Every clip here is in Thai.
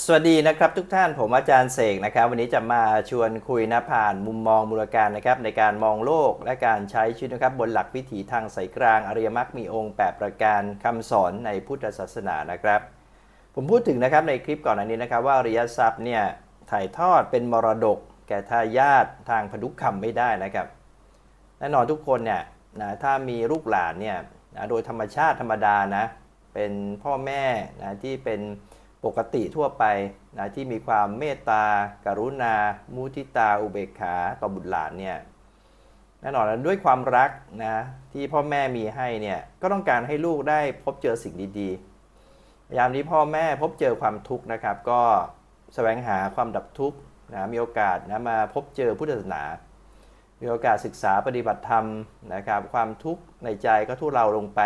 สวัสดีนะครับทุกท่านผมอาจารย์เสกนะครับ วันนี้จะมาชวนคุยนะผ่านมุมมองมูลการนะครับ ในการมองโลกและการใช้ชีวิตนะครับ บนหลักวิถีทางสายกลางอริยมรรคมีองค์ 8 ประการคำสอนในพุทธศาสนานะครับ ผมพูดถึงนะครับในคลิปก่อนอันนี้นะครับ ว่าอริยทรัพย์เนี่ยถ่ายทอดเป็นมรดก แก่ทายาททางพันธุกรรมไม่ได้นะครับแน่นอนทุกคนเนี่ยนะถ้ามีลูกหลานเนี่ยนะโดยธรรมชาติธรรมดานะเป็นพ่อแม่นะที่เป็น ปกติทั่วไปนะที่มีความเมตตากรุณา มุทิตา อุเบกขาต่อบุตรหลานเนี่ยแน่นอนด้วยความรักนะที่พ่อแม่มีให้เนี่ยก็ต้องการให้ลูกได้พบเจอสิ่งดีๆ ยามที่พ่อแม่พบเจอความทุกข์นะครับ ก็แสวงหาความดับทุกข์นะมีโอกาสนะมาพบเจอพุทธศาสนา มีโอกาสศึกษาปฏิบัติธรรมนะครับ ความทุกข์ในใจก็ทุเราลงไป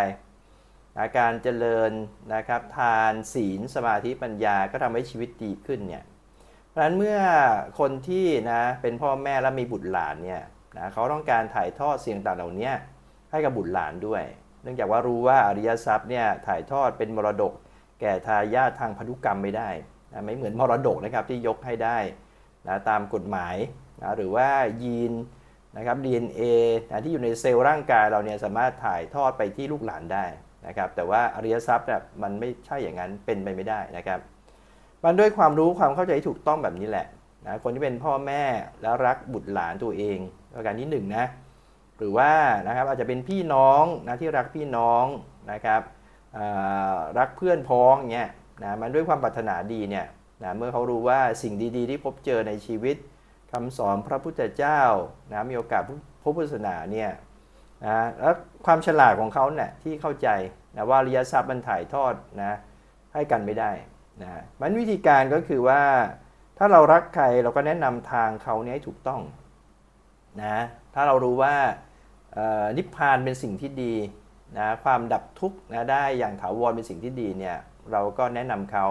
นะการเจริญนะครับทานศีลสมาธิปัญญาก็ทำให้ชีวิตดีขึ้นเนี่ยเพราะฉะนั้นเมื่อคนที่นะเป็นพ่อแม่และมีบุตรหลานเนี่ยนะเขาต้องการถ่ายทอดสิ่งต่างเหล่านี้ให้กับบุตรหลานด้วย เนื่องจากว่ารู้ว่าอริยทรัพย์เนี่ยถ่ายทอดเป็นมรดก แก่ทายาททางพันธุกรรมไม่ได้นะไม่เหมือนมรดกนะครับที่ยกให้ได้นะตามกฎหมายนะหรือว่ายีนนะครับ DNA นะที่อยู่ในเซลล์ร่างกายเราเนี่ยสามารถถ่ายทอดไปที่ลูกหลานได้ นะครับแต่ว่าอริยทรัพย์เนี่ยมันไม่ใช่อย่างนั้นเป็นไปไม่ได้นะครับมันด้วยความรู้ความเข้าใจที่ถูกต้องแบบนี้แหละนะคนที่เป็นพ่อแม่แล้วรักบุตรหลานตัวเองประการที่หนึ่งนะหรือว่านะครับอาจจะเป็นพี่น้องนะที่รักพี่น้องนะครับรักเพื่อนพ้องเงี้ยนะมันด้วยความปรารถนาดีเนี่ยนะเมื่อเขารู้ว่าสิ่งดีๆ ที่พบเจอในชีวิตคำสอนพระพุทธเจ้านะมีโอกาสพบพุทธศาสนาเนี่ย นะแล้วความฉลาดของเขาเนี่ยที่เข้าใจนะว่าริยทรัพย์มันถ่ายทอดนะให้กันไม่ได้นะมันวิธีการก็คือว่าถ้าเรารักใครเราก็แนะนำทางเขาเนี่ยให้ถูกต้องนะถ้าเรารู้ว่านิพพานเป็นสิ่งที่ดีนะความดับทุกข์นะได้อย่างถาวรเป็นสิ่งที่ดีเนี่ยเราก็แนะนำเขา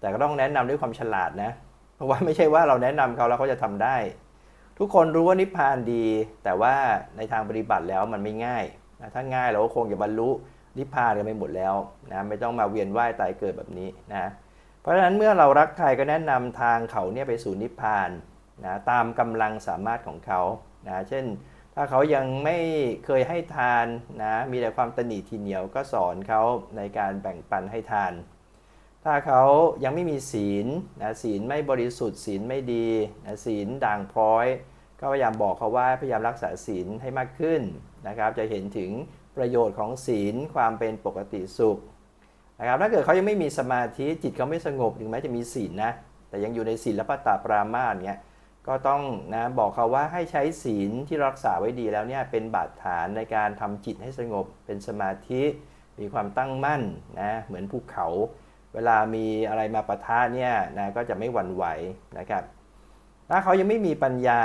แต่ก็ต้องแนะนำด้วยความฉลาดนะเพราะว่าไม่ใช่ว่าเราแนะนำเขาแล้วเขาจะทำได้ ทุกคนรู้ว่านิพพานดี แต่ว่าในทางปฏิบัติแล้วมันไม่ง่ายนะถ้าง่ายเราก็คงจะบรรลุนิพพานกันไปหมดแล้วนะไม่ต้องมาเวียนว่ายตายเกิดแบบนี้นะเพราะฉะนั้นเมื่อเรารักใครก็แนะนำทางเขาเนี่ยไปสู่นิพพานนะตามกำลังสามารถของเขานะเช่น ถ้าเขายังไม่เคยให้ทานนะมีแต่ความตนีทีเหนียวก็สอนเขาในการแบ่งปันให้ทาน ถ้าเขายังไม่มีศีลนะศีลไม่บริสุทธิ์ศีลไม่ดีนะศีลด่างพร้อย ก็พยายามบอกเขาว่าพยายามรักษาศีลให้มากขึ้นนะครับ จะเห็นถึงประโยชน์ของศีลความเป็นปกติสุขนะครับถ้าเกิดเขายังไม่มีสมาธิจิตเขาไม่สงบถึงแม้จะมีศีลนะแต่ยังอยู่ในศีลและปตาปรามาสเนี้ยก็ต้องนะบอกเขาว่าให้ใช้ศีลที่รักษาไว้ดีแล้วเนี่ยเป็นบาดฐานในการทำจิตให้สงบเป็นสมาธิ มีความตั้งมั่นนะเหมือนภูเขา เวลามีอะไรมาปะทะเนี่ยนะก็จะไม่หวั่นไหวนะครับ ถ้าเขายังไม่มีปัญญา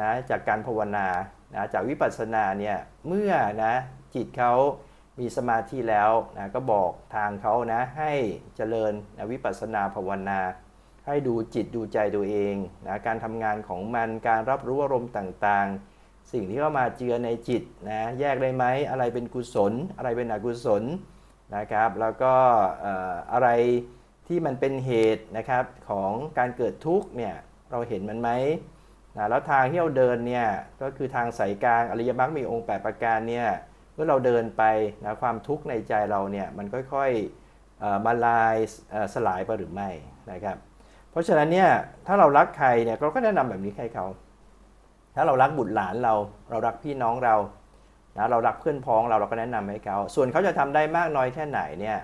นะจากการภาวนานะจากวิปัสสนาเนี่ยเมื่อนะจิตเขามีสมาธิแล้วนะก็บอกทางเขานะให้เจริญนะวิปัสสนาภาวนา ให้ดูจิตดูใจตัวเองนะการทำงานของมันการรับรู้อารมณ์ต่างๆ สิ่งที่เข้ามาเจือในจิตนะแยกได้ไหมอะไรเป็นกุศล อะไรเป็นอกุศล นะครับแล้วก็อะไรที่มันเป็นเหตุนะครับของการเกิดทุกข์เนี่ยเราเห็นมันไหมนะแล้วทางที่เราเดินเนี่ยก็คือทางสายกลางอริยมรรคมีองค์ 8 ประการเนี่ยเมื่อเราเดินไปนะความทุกข์ในใจเราเนี่ยมันค่อยๆมาลายสลายไปหรือไม่นะครับเพราะฉะนั้นเนี่ยถ้าเรารักใครเนี่ยเราก็แนะนำแบบนี้ให้เขา ถ้าเรารักบุตรหลานเรา เรารักพี่น้องเรา นะเรารักเพื่อนพ้องเราเราก็แนะนำให้เขาส่วนเขาจะทำได้มากน้อยแค่ไหนเนี่ย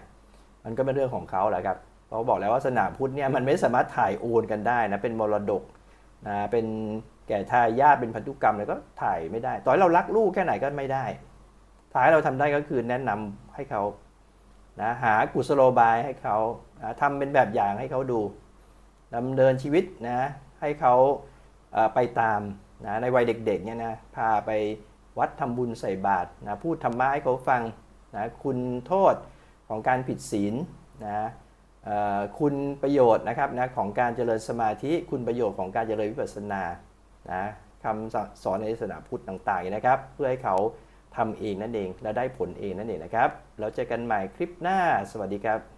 มันก็เป็นเรื่องของเขาแหละครับเราบอกแล้วว่าสนามพุทธเนี่ยมันไม่สามารถถ่ายโอนกันได้นะเป็นมรดกนะเป็นแก่ทายาทเป็นพันธุกรรมอะไรก็ถ่ายไม่ได้ ต่อให้เรารักลูกแค่ไหนก็ไม่ได้ถ่ายเราทำได้ก็คือแนะนำให้เขานะหากุศโลบายให้เขานะทำเป็นแบบอย่างให้เขาดูดำเนินชีวิตนะให้เขาไปตามนะในวัยเด็กๆเนี่ยนะพาไป วัดทำบุญใส่บาตรนะพูดธรรมะให้เขาฟังนะคุณโทษของการผิดศีลนะคุณประโยชน์นะครับนะของการเจริญสมาธิ คุณประโยชน์ของการเจริญวิปัสสนานะคำสอนในศาสนาพุทธต่างๆนะครับ เพื่อให้เขาทำเองนั่นเองและได้ผลเองนั่นเองนะครับ แล้วเจอกันใหม่คลิปหน้า สวัสดีครับ